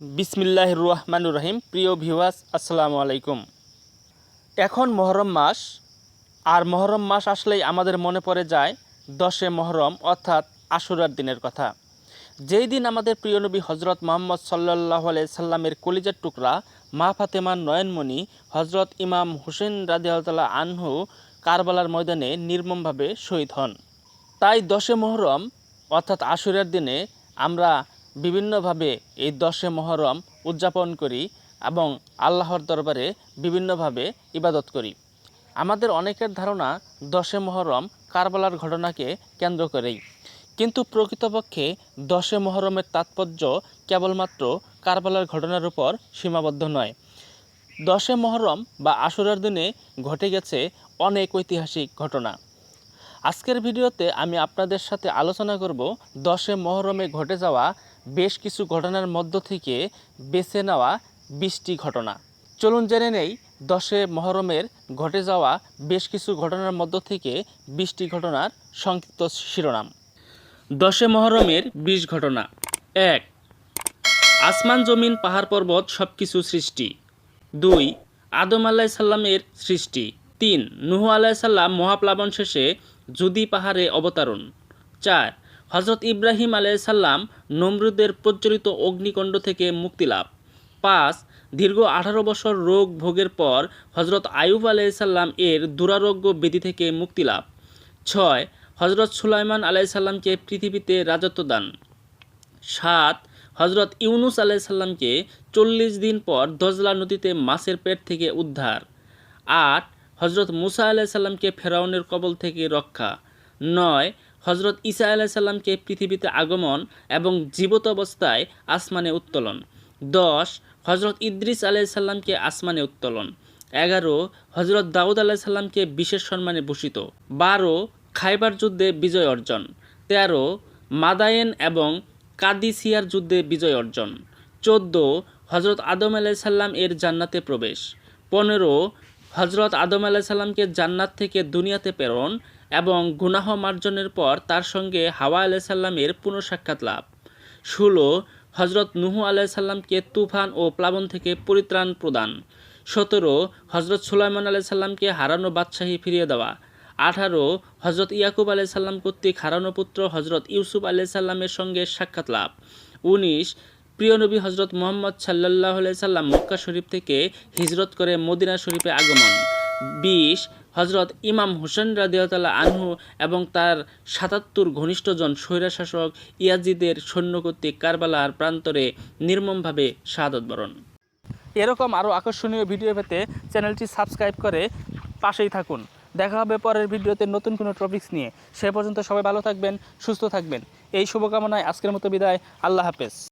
বিসমিল্লাহ রহমানুর রহিম প্রিয় ভিউয়ার্স, আসসালামু আলাইকুম। এখন মহরম মাস, আর মহরম মাস আসলেই আমাদের মনে পড়ে যায় দশে মহরম, অর্থাৎ আশুরার দিনের কথা। যেই দিন আমাদের প্রিয় নবী হজরত মোহাম্মদ সাল্লাহ সাল্লামের কলিজার টুকরা, মা ফাতেমার নয়নমণি হজরত ইমাম হুসেন রাজিয়াল্লাহ আনহু কারবালার ময়দানে নির্মমভাবে শহীদ হন। তাই দশে মহরম, অর্থাৎ আশুরার দিনে আমরা বিভিন্নভাবে এই দশে মহরম উদযাপন করি এবং আল্লাহর দরবারে বিভিন্নভাবে ইবাদত করি। আমাদের অনেকের ধারণা দশে মহরম কারবালার ঘটনাকে কেন্দ্র করেই। কিন্তু প্রকৃতপক্ষে দশে মহরমের তাৎপর্য কেবলমাত্র কারবালার ঘটনার উপর সীমাবদ্ধ নয়। দশে মহরম বা আশুরার দিনে ঘটে গেছে অনেক ঐতিহাসিক ঘটনা। আজকের ভিডিওতে আমি আপনাদের সাথে আলোচনা করব দশে মহরমে ঘটে যাওয়া বেশ কিছু ঘটনার মধ্য থেকে বেছে নেওয়া বিশটি ঘটনা। চলুন জেনে নেই, দশে মহরমের ঘটে যাওয়া বেশ কিছু ঘটনার মধ্য থেকে বিশটি ঘটনার সংক্ষিপ্ত শিরোনাম। দশে মহরমের বিশ ঘটনা। এক, আসমান, জমিন, পাহাড়, পর্বত সব কিছু সৃষ্টি। দুই, আদম আল্লাহ সাল্লামের সৃষ্টি। তিন, নুহ আলাহ সাল্লাম মহাপ্লাবন শেষে জুদি পাহাড়ে অবতারণ। চার হজরত ইব্রাহিম আলাইসাল্লাম নমরুদের প্রজ্বলিত অগ্নিকণ্ড থেকে মুক্তি লাভ। পাঁচ, দীর্ঘ আঠারো বছর রোগ ভোগের পর হজরত আয়ুব আলাইসাল্লাম এর দুরারোগ্য ব্যাধি থেকে মুক্তি লাভ। ছয় হজরত সুলাইমান আলাইসাল্লামকে পৃথিবীতে রাজত্ব দান। সাত হজরত ইউনুস আলাইসাল্লামকে চল্লিশ দিন পর দজলা নদীতে মাছের পেট থেকে উদ্ধার। আট হজরত মুসা আলাইসাল্লামকে ফেরাউনের কবল থেকে রক্ষা। নয় হজরত ঈসা আলাইসাল্লামকে পৃথিবীতে আগমন এবং জীবত অবস্থায় আসমানে উত্তোলন। দশ হজরত ইদ্রিস আলাইসাল্লামকে আসমানে উত্তোলন। এগারো হজরত দাউদ আলাইসাল্লামকে বিশেষ সম্মানে ভূষিত। বারো, খাইবার যুদ্ধে বিজয় অর্জন। তেরো, মাদায়েন এবং কাদিসিয়ার যুদ্ধে বিজয় অর্জন। চোদ্দ হজরত আদম আলাইসাল্লাম এর জান্নাতে প্রবেশ। পনেরো হজরত আদম আলাইসাল্লামকে জান্নাত থেকে দুনিয়াতে প্রেরণ এবং গুনাহ মার্জনের পর তার সঙ্গে হাওয়া আলাইসাল্লামের পুনঃসাক্ষাৎ লাভ। ষোলো হজরত নুহু আলাইসাল্লামকে তুফান ও প্লাবন থেকে পরিত্রাণ প্রদান। সতেরো হজরত সুলাইমান আলাইসাল্লামকে হারানো বাদশাহী ফিরিয়ে দেওয়া। আঠারো হজরত ইয়াকুব আলাইসাল্লাম কর্তৃক হারানো পুত্র হজরত ইউসুফ আলাইসাল্লামের সঙ্গে সাক্ষাৎ লাভ। উনিশ, প্রিয় নবী হজরত মোহাম্মদ সাল্লাহ সাল্লাম মক্কা শরীফ থেকে হিজরত করে মদিনা শরীফে আগমন। বিশ হজরত ইমাম হুসেন রাদিয়াতাল্লাহ আনহু এবং তার সাতাত্তর ঘনিষ্ঠজন স্বৈরাশাসক ইয়াজিদের সৈন্য কর্তৃক কারবালার প্রান্তরে নির্মমভাবে শাহাদত বরণ। এরকম আরও আকর্ষণীয় ভিডিও পেতে চ্যানেলটি সাবস্ক্রাইব করে পাশেই থাকুন। দেখা হবে পরের ভিডিওতে নতুন কোনো টপিকস নিয়ে। সে পর্যন্ত সবাই ভালো থাকবেন, সুস্থ থাকবেন। এই শুভকামনায় আজকের মতো বিদায়। আল্লাহ হাফেজ।